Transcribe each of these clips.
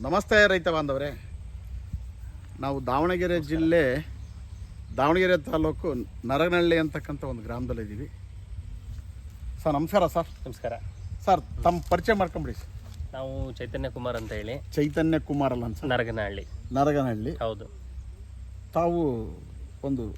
ನಮಸ್ತೆ ರೈತ ಬಾಂಧವರೇ. ನಾವು ದಾವಣಗೆರೆ ಜಿಲ್ಲೆ ದಾವಣಗೆರೆ ತಾಲೂಕು ನರಗನಹಳ್ಳಿ ಅಂತಕ್ಕಂಥ ಒಂದು ಗ್ರಾಮದಲ್ಲಿದ್ದೀವಿ ಸರ್ ನಮಸ್ಕಾರ ಸರ್. ನಮಸ್ಕಾರ. ಸರ್ ತಮ್ಮ ಪರಿಚಯ ಮಾಡ್ಕೊಂಬಿಡಿ ಸರ್. ನಾವು ಚೈತನ್ಯ ಕುಮಾರ್ ಅಂತ ಹೇಳಿ. ಚೈತನ್ಯ ಕುಮಾರ್ ಅಲ್ಲ ಸರ್? ನರಗನಹಳ್ಳಿ. ನರಗನಹಳ್ಳಿ. ಹೌದು. ತಾವು ಒಂದು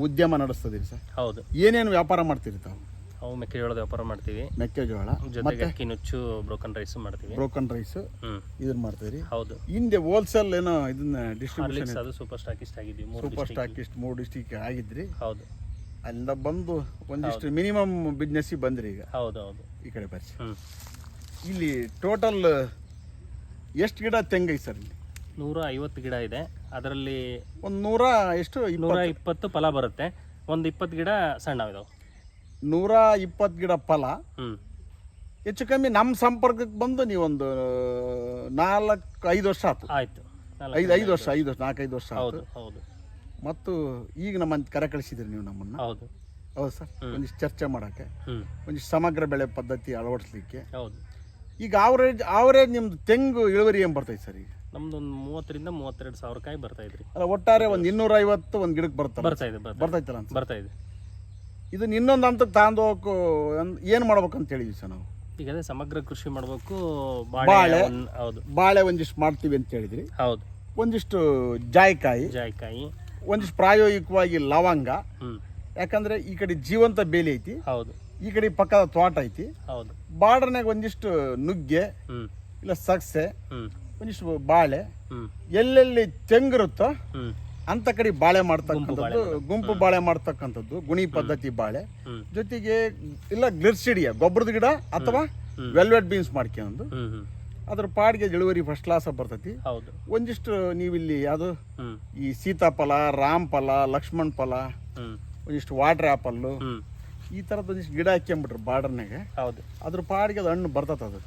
ಉದ್ಯಮ ನಡೆಸ್ತಿದ್ದೀರಿ ಸರ್. ಹೌದು. ಏನೇನು ವ್ಯಾಪಾರ ಮಾಡ್ತೀರಿ ತಾವು? ನಾವು ಮೆಕ್ಕೆಜೋಳದ ವ್ಯಾಪಾರ ಮಾಡ್ತೀವಿ. ಮೆಕ್ಕೆಜೋಳ ಜೊತೆಗೆ ಅಕ್ಕಿ ನುಚ್ಚು ಬ್ರೋಕನ್ ರೈಸ್ ಮಾಡ್ತೀವಿ. Broken rice hmm. ಇದನ್ನ ಮಾಡ್ತೀವಿ ಹೌದು. ಹಿಂದೆ ಹೋಲ್ಸೇಲ್ ಏನೋ ಇದನ್ನ ಡಿಸ್ಟ್ರಿಬ್ಯೂಷನ್ ಅದು ಸೂಪರ್ ಸ್ಟಾಕಿಸ್ಟ್ ಆಗಿದ್ವಿ ಸೂಪರ್ ಸ್ಟಾಕಿಸ್ಟ್ ಮೂರು ಡಿಸ್ಟಿಕ್ ಆಗಿದ್ರಿ. ಹೌದು. ಅಲ್ಲಿಂದ ಬಂದು ಒಂದಿಷ್ಟು ಮಿನಿಮಮ್ ಬಿಸ್ನೆಸ್ಸಿಗೆ ಬಂದ್ರಿ ಈಗ. ಹೌದು ಹೌದು. ಈ ಕಡೆ ಬರ್ಸಿ ಇಲ್ಲಿ ಟೋಟಲ್ ಎಷ್ಟು ಗಿಡ ತೆಂಗೈ ಸರ್ ಇಲ್ಲಿ? ನೂರ ಐವತ್ತು ಗಿಡ ಇದೆ. ಅದರಲ್ಲಿ ಒಂದು ನೂರ ಎಷ್ಟು ನೂರ ಇಪ್ಪತ್ತು? ಇಪ್ಪತ್ತು ಫಲ ಬರುತ್ತೆ. ಒಂದು ಇಪ್ಪತ್ತು ಗಿಡ ಸಣ್ಣ ಇದಾವೆ ನೂರ ಇಪ್ಪತ್ತು ಗಿಡ ಫಲ. ಹೆಚ್ಚು ಕಮ್ಮಿ ನಮ್ಮ ಸಂಪರ್ಕಕ್ಕೆ ಬಂದು ನೀವೊಂದು ನಾಲ್ಕು ಐದು ವರ್ಷ ಆಯ್ತು. ಆಯ್ತು ಐದು ಐದು ವರ್ಷ ಐದು ವರ್ಷ ನಾಲ್ಕೈದು ವರ್ಷ ಆಯ್ತು ಹೌದು ಮತ್ತು ಈಗ ನಮ್ಮನ್ನು ಕರೆ ಕಳಿಸಿದ್ರಿ ನೀವು ನಮ್ಮನ್ನು. ಹೌದು. ಹೌದು ಸರ್. ಒಂದಿಷ್ಟು ಚರ್ಚೆ ಮಾಡೋಕ್ಕೆ. ಒಂದಿಷ್ಟು ಸಮಗ್ರ ಬೆಳೆ ಪದ್ಧತಿ ಅಳವಡಿಸ್ಲಿಕ್ಕೆ. ಹೌದು. ಈಗ ಆವರೇಜ್ ಆವರೇಜ್ ನಿಮ್ದು ತೆಂಗು ಇಳುವರಿ ಏನು ಬರ್ತೈತೆ ಸರ್ ಈಗ? ನಮ್ದು ಒಂದು ಮೂವತ್ತರಿಂದ ಮೂವತ್ತೆರಡು ಸಾವಿರ ಕಾಯಿ ಬರ್ತಾ ಇದ್ರಿ. ಅಲ್ಲ ಒಟ್ಟಾರೆ ಒಂದು ಇನ್ನೂರ ಐವತ್ತು ಒಂದು ಗಿಡಕ್ಕೆ ಬರ್ತಾ ಬರ್ತಾ ಇದೆ ಬರ್ತಾ ಬರ್ತೈತಲ್ಲ ಅಂತ ಬರ್ತಾ ಇದೆ. ಇದನ್ನ ಇನ್ನೊಂದು ಹಂತಕ್ಕೆ ತಗೊಂಡು ಹೋಗಕ್ಕೆ ಏನು ಮಾಡ್ಬೇಕು ಅಂತ ಹೇಳಿದ್ವಿ ಸರ್ ನಾವು? ಈಗ ಅದೇ ಸಮಗ್ರ ಕೃಷಿ ಮಾಡಬೇಕು ಬಾಳೆ. ಒಂದ್- ಹೌದು. ಬಾಳೆ ಒಂದಿಷ್ಟು ಮಾಡ್ತೀವಿ ಅಂತ ಹೇಳಿದ್ರಿ. ಹೌದು. ಒಂದಿಷ್ಟು ಜಾಯಿಕಾಯಿ ಜಾಯಿಕಾಯಿ. ಒಂದಿಷ್ಟು ಪ್ರಾಯೋಗಿಕವಾಗಿ ಲವಂಗ. ಹ್ಮ್. ಯಾಕಂದ್ರೆ ಈ ಕಡೆ ಜೀವಂತ ಬೇಲಿ ಐತಿ. ಹೌದು. ಈ ಕಡೆ ಪಕ್ಕದ ತೋಟ ಐತಿ. ಹೌದು. ಬಾರ್ಡರ್ನಾಗ ಒಂದಿಷ್ಟು ನುಗ್ಗೆ ಹ್ಮ್. ಇಲ್ಲ ಸಕ್ಸೆ ಹ್ಮ್. ಒಂದಿಷ್ಟು ಬಾಳೆ. ಹ್ಮ್. ಎಲ್ಲೆಲ್ಲಿ ತೆಂಗಿರುತ್ತೋ ಹ್ಮ್. ಅಂತ ಕಡೆ ಬಾಳೆ ಮಾಡ್ತಕ್ಕಂಥದ್ದು ಗುಂಪು ಬಾಳೆ ಮಾಡ್ತಕ್ಕಂಥದ್ದು. ಗುಣಿ ಪದ್ಧತಿ ಬಾಳೆ. ಜೊತೆಗೆ ಇಲ್ಲ ಗ್ಲಿರ್ಸಿಡಿಯ ಗೊಬ್ಬರದ ಗಿಡ ಅಥವಾ ವೆಲ್ವೆಟ್ ಬೀನ್ಸ್ ಮಾಡ್ಕೊಂಡು ಅದ್ರ ಪಾಡಿಗೆ ಇಳುವರಿ ಫಸ್ಟ್ ಕ್ಲಾಸ್ ಬರ್ತೈತಿ. ಒಂದಿಷ್ಟು ನೀವಿಲ್ಲಿ ಯಾವುದು? ಈ ಸೀತಾಫಲ ರಾಮ್ ಫಲ ಲಕ್ಷ್ಮಣ್ ಫಲ ಒಂದಿಷ್ಟು ವಾಟರ್ ಆ್ಯಪಲ್ಲು ಈ ಥರದ ಒಂದಿಷ್ಟು ಗಿಡ ಹಾಕ್ಯಂಬಿಟ್ರು ಬಾರ್ಡರ್ನಾಗೆ ಹೌದು. ಅದ್ರ ಪಾಡಿಗೆ ಅದು ಹಣ್ಣು ಬರ್ತದ ಅದು.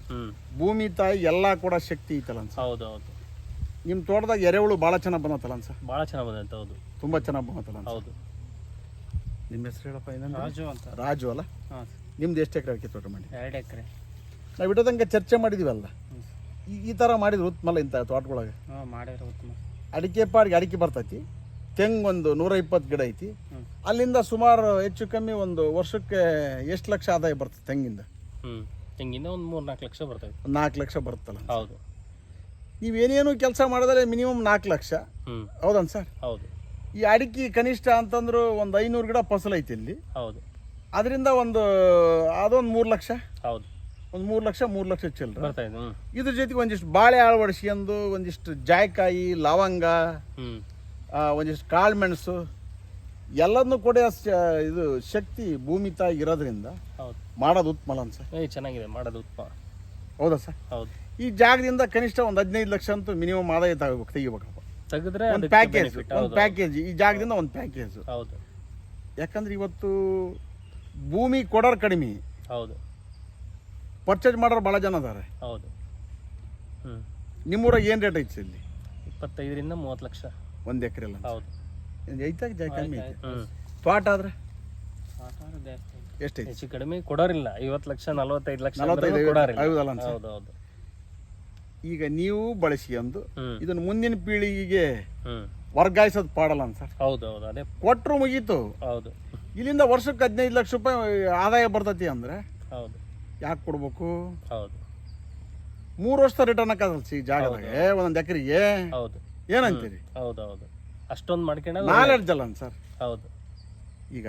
ಭೂಮಿ ತಾಯಿ ಎಲ್ಲಾ ಕೂಡ ಶಕ್ತಿ ಐತಲ್ಲ ಹೌದು. ನಿಮ್ಮ ತೋಟದಾಗ ಎರೆಹುಳು ಭಾಳ ಚೆನ್ನಾಗಿ ಬಂದತ್ತಲ್ಲ ಸರ್ ಭಾಳ ಚೆನ್ನಾಗಿ ಬಂದಂತ ಹೌದು. ತುಂಬ ಚೆನ್ನಾಗಿ ಬಂದತ್ತಲ್ಲ ಅನ್ಸ? ಹೌದು. ನಿಮ್ಮ ಹೆಸರು ಹೇಳಪ್ಪ ಏನಂದ್ರೆ ರಾಜು ಅಂತ. ರಾಜು ಅಲ್ಲ? ಹಾಂ ನಿಮ್ದು ಎಷ್ಟು ಎಕರೆ ಅಡಿಕೆ ತೋಟ ಮಾಡಿ ಎರಡು ಎಕರೆ. ನಾವು ಇಡೋ ತನಕ ಚರ್ಚೆ ಮಾಡಿದೀವಲ್ಲ? ಈ ಈ ಥರ ಮಾಡಿದ್ರು ಉತ್ತಮಲ್ಲ ಇಂಥ ತೋಟಗಳಾಗ? ಹಾಂ ಉತ್ತಮ. ಅಡಿಕೆ ಪಾಡಿಗೆ ಅಡಿಕೆ ಬರ್ತೈತಿ. ತೆಂಗೊಂದು ಒಂದು ನೂರ ಇಪ್ಪತ್ತು ಗಿಡ ಐತಿ. ಅಲ್ಲಿಂದ ಸುಮಾರು ಹೆಚ್ಚು ಕಮ್ಮಿ ಒಂದು ವರ್ಷಕ್ಕೆ ಎಷ್ಟು ಲಕ್ಷ ಆದಾಯ ಬರ್ತದೆ ತೆಂಗಿಂದ? ಹ್ಮ್. ತೆಂಗಿಂದ ಒಂದು ಮೂರು ನಾಲ್ಕು ಲಕ್ಷ ಬರ್ತೈತಿ. ನಾಲ್ಕು ಲಕ್ಷ ಬರುತ್ತಲ್ಲ ಹೌದು. ನೀವೇನೇನು ಕೆಲಸ ಮಾಡಿದ್ರೆ ಮಿನಿಮಮ್ ನಾಲ್ಕು ಲಕ್ಷ. ಹೌದನ್ ಸರ್? ಹೌದು. ಈ ಅಡಿಕೆ ಕನಿಷ್ಠ ಅಂತಂದ್ರು ಒಂದು ಐನೂರು ಗಿಡ ಫಸಲು ಐತಿ ಇಲ್ಲಿ. ಹೌದು. ಅದರಿಂದ ಒಂದು ಅದೊಂದು ಮೂರು ಲಕ್ಷ? ಹೌದು. ಒಂದು ಮೂರು ಲಕ್ಷ ಮೂರು ಲಕ್ಷ ಚಿಲ್ಲರೆ. ಬರ್ತಾ ಇದೆ ಇದ್ರ ಜೊತೆಗೆ ಒಂದಿಷ್ಟು ಬಾಳೆ ಅಳವಡಿಸ್ಕೊಂಡು ಒಂದಿಷ್ಟು ಜಾಯ್ಕಾಯಿ ಲವಂಗ ಆ, ಒಂದಿಷ್ಟು ಕಾಳು ಮೆಣಸು ಎಲ್ಲದನ್ನು ಕೂಡ ಶ- ಇದು ಶಕ್ತಿ ಭೂಮಿ ತಾಯಿ ಇರೋದ್ರಿಂದ ಹೌದು. ಮಾಡೋದು ಉತ್ಮಲ ಸರ್? ಏ ಚೆನ್ನಾಗಿದೆ ಮಾಡೋದು ಉತ್ತಮ. ಹೌದಾ ಸರ್? ಹೌದು. ಈ ಜಾಗದಿಂದ ಕನಿಷ್ಠ ಒಂದು ಹದಿನೈದು ಲಕ್ಷ ಅಂತೂ ಮಿನಿಮಮ್ ಆದಾಯ ತಗೋಬೇಕು ತೆಗಿಬೇಕಪ್ಪ ತೆಗೆದ್ರೆ ಒಂದು ಪ್ಯಾಕೇಜ್. ಒಂದು ಪ್ಯಾಕೇಜ್ ಈ ಜಾಗದಿಂದ ಒಂದು ಪ್ಯಾಕೇಜ್ ಹೌದು. ಯಾಕಂದ್ರೆ ಇವತ್ತು ಭೂಮಿ ಕೊಡೋರು ಕಡಿಮೆ. ಹೌದು. ಪರ್ಚೇಸ್ ಮಾಡೋರು ಭಾಳ ಜನ ಅದಾರೆ ಹೌದು. ಹ್ಮ್. ನಿಮ್ಮೂರಾಗ ಏನು ರೇಟ್ ಐತಿ ಇಲ್ಲಿ? ಇಪ್ಪತ್ತೈದರಿಂದ ಮೂವತ್ತು ಲಕ್ಷ. ಒಂದು ಎಕರೆಲ್ಲ ಹೌದು. ಐತಾಗ ಜಾಗ ಕಮ್ಮಿ ಐತಿ? ತ್ವಾಟ ಆದ್ರೆ? ಎಷ್ಟೈತಿ ಹೆಚ್ಚು ಕಡಿಮೆ ಕೊಡೋರಿಲ್ಲ. ಐವತ್ತು ಲಕ್ಷ ನಲವತ್ತೈದು ಲಕ್ಷ ನಲವತ್ತೈದು ಕೊಡೋರಿಲ್ಲ. ಹೌದಲ್ಲ ಹೌದು ಹೌದು. ಈಗ ನೀವು ಬಳಸ್ಕೊಂಡು ಇದನ್ನ ಮುಂದಿನ ಪೀಳಿಗೆಗೆ ವರ್ಗಾಯಿಸೋದು ಪಾಡಲ್ಲ ಅನ್ಸರ್ ಹೌದು ಹೌದು ಅದೇ. ಕೊಟ್ಟರು ಮುಗೀತು. ಹೌದು. ಇಲ್ಲಿಂದ ವರ್ಷಕ್ಕೆ ಹದಿನೈದು ಲಕ್ಷ ರೂಪಾಯಿ ಆದಾಯ ಬರ್ತೈತಿ ಅಂದ್ರೆ ಹೌದು. ಯಾಕೆ ಕೊಡ್ಬೇಕು? ಹೌದು. ಮೂರು ವರ್ಷ ರಿಟರ್ನ್ ಹಾಕಲ್ಲ ಈ ಜಾಗದಾಗ? ಒಂದೊಂದು ಎಕರೆಗೆ? ಹೌದು. ಏನಂತೀರಿ? ಹೌದು ಹೌದು ಅಷ್ಟೊಂದು ಮಾಡ್ಕೊಂಡಾಗ ನಾಲೆಡ್ಜ್ ಅಲ್ಲ ಸರ್. ಹೌದು. ಈಗ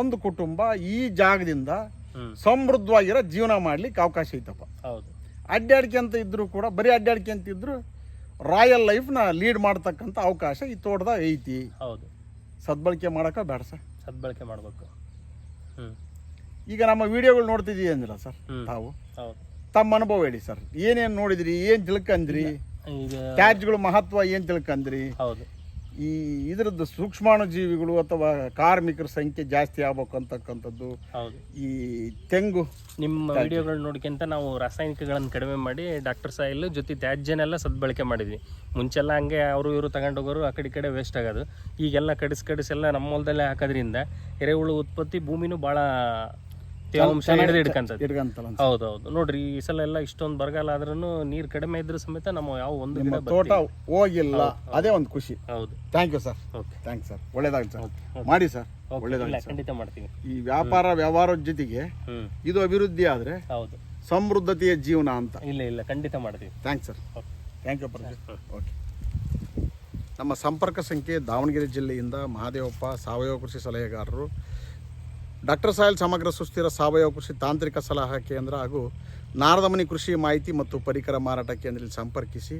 ಒಂದು ಕುಟುಂಬ ಈ ಜಾಗದಿಂದ ಸಮೃದ್ಧವಾಗಿರೋ ಜೀವನ ಮಾಡ್ಲಿಕ್ಕೆ ಅವಕಾಶ ಐತಪ್ಪ. ಹೌದು. ಅಡ್ಡಾಡಿಕೆ ಇದ್ದರೂ ಇದ್ರು ಕೂಡ ಬರೀ ಅಡ್ಡಾಡ್ಕೊಂತ ಇದ್ದರೂ ಇದ್ರು ರಾಯಲ್ ಲೈಫ್ನ ಲೀಡ್ ಮಾಡ್ತಕ್ಕಂಥ ಅವಕಾಶ ಈ ತೋಟದಾಗ ಐತಿ. ಹೌದು. ಸದ್ಬಳಕೆ ಮಾಡಕ ಬೇಡ ಸರ್. ಸದ್ಬಳಕೆ ಮಾಡಬೇಕು. ಈಗ ನಮ್ಮ ವಿಡಿಯೋಗಳು ನೋಡ್ತಿದ್ದೀವಿ ಅಂದಿಲ್ಲ ಸರ್? ತಾವು? ತಮ್ಮ ಅನುಭವ ಹೇಳಿ ಸರ್. ಏನೇನು ನೋಡಿದ್ರಿ ಏನು ತಿಳ್ಕಂದ್ರಿ? ಈಗ ತ್ಯಾಜ್ಯಗಳ ಮಹತ್ವ ಏನು ತಿಳ್ಕಂದ್ರಿ? ಹೌದು. ಈ ಇದರದ್ದು ಸೂಕ್ಷ್ಮಾಣು ಜೀವಿಗಳು ಅಥವಾ ಕಾರ್ಮಿಕರ ಸಂಖ್ಯೆ ಜಾಸ್ತಿ ಆಗ್ಬೇಕು ಅಂತಕ್ಕಂಥದ್ದು ಹೌದು. ಈ ತೆಂಗು ನಿಮ್ಮ ವಿಡಿಯೋಗಳು ನೋಡ್ಕೊಂತ ನಾವು ರಾಸಾಯನಿಕಗಳನ್ನು ಕಡಿಮೆ ಮಾಡಿ ಡಾಕ್ಟರ್ ಸಾಯಿಲ್ ಜೊತೆ ತ್ಯಾಜ್ಯನೆಲ್ಲ ಸದ್ಬಳಕೆ ಮಾಡಿದ್ವಿ. ಮುಂಚೆಲ್ಲ ಹಂಗೆ ಅವರು ಇವರು ತಗೊಂಡೋಗೋರು ಆ ಕಡೆ ಈ ಕಡೆ ವೇಸ್ಟ್ ಆಗೋದು. ಈಗೆಲ್ಲ ಕಡಿಸ್ ಕಡಿಸೆಲ್ಲ ನಮ್ಮ ಹೊಲದಲ್ಲೇ ಹಾಕೋದ್ರಿಂದ ಎರೆಹುಳು ಉತ್ಪತ್ತಿ ಭೂಮಿನೂ ಭಾಳ ತೇವಾಂಶ ಹಿಡಿದು ಹಿಡ್ಕಂತದೆ ಹಿಡ್ಕಂತಲ್ಲ ಅನ್ಸುತ್ತೆ. ಹೌದೌದು ನೋಡ್ರಿ ಈ ಸಲ ಎಲ್ಲ ಇಷ್ಟೊಂದು ಬರಗಾಲ ಆದ್ರೂ ನೀರು ಕಡಿಮೆ ಇದ್ರೂ ಸಮೇತ ನಮ್ಮ ಯಾವ ಒಂದು ಗಿಡ ಬತ್ತಿ- ತೋಟ ಹೋಗಿಲ್ಲ. ಅದೇ ಒಂದು ಖುಷಿ. ಹೌದು. Thank you sir okay thanks sir ಒಳ್ಳೇದಾಗಲಿ ಸರ್ ಮಾಡಿ ಸರ್ ಇಲ್ಲ ಖಂಡಿತ ಮಾಡ್ತೀವಿ ಈ ವ್ಯಾಪಾರ ವ್ಯವಹಾರದ ಜೊತೆಗೆ ಹ್ಮ್. ಇದು ಅಭಿವೃದ್ಧಿ ಆದ್ರೆ ಹೌದು. ಸಮೃದ್ಧತೆಯ ಜೀವನ ಅಂತ. ಇಲ್ಲ ಇಲ್ಲ ಖಂಡಿತ ಮಾಡ್ತೀವಿ. Thanks sir thank you okay ನಮ್ಮ ಸಂಪರ್ಕ ಸಂಖ್ಯೆ ದಾವಣಗೆರೆ ಜಿಲ್ಲೆಯಿಂದ ಮಹಾದೇವಪ್ಪ ಸಾವಯವ ಕೃಷಿ ಸಲಹೆಗಾರರು ಡಾಕ್ಟರ್ ಸಾಯಲ್ ಸಮಗ್ರ ಸುಸ್ಥಿರ ಸಾವಯವ ಕೃಷಿ ತಾಂತ್ರಿಕ ಸಲಹಾ ಕೇಂದ್ರ ಹಾಗೂ ನಾರದಮನಿ ಕೃಷಿ ಮಾಹಿತಿ ಮತ್ತು ಪರಿಕರ ಮಾರಾಟ ಕೇಂದ್ರದಲ್ಲಿ ಸಂಪರ್ಕಿಸಿ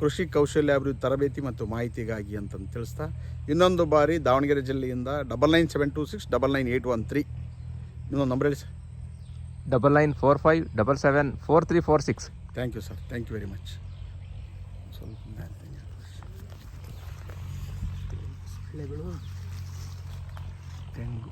ಕೃಷಿ ಕೌಶಲ್ಯಾಭಿವೃದ್ಧಿ ತರಬೇತಿ ಮತ್ತು ಮಾಹಿತಿಗಾಗಿ ಅಂತಂದು ತಿಳಿಸ್ತಾ ಇನ್ನೊಂದು ಬಾರಿ ದಾವಣಗೆರೆ ಜಿಲ್ಲೆಯಿಂದ double nine seven two six double nine eight one three. ಇನ್ನೊಂದು ನಂಬರ್ ಹೇಳಿ sir. Double nine four five double seven four three four six. Thank you sir thank you very much ಸ್ವಲ್ಪ ತೆಂಗು.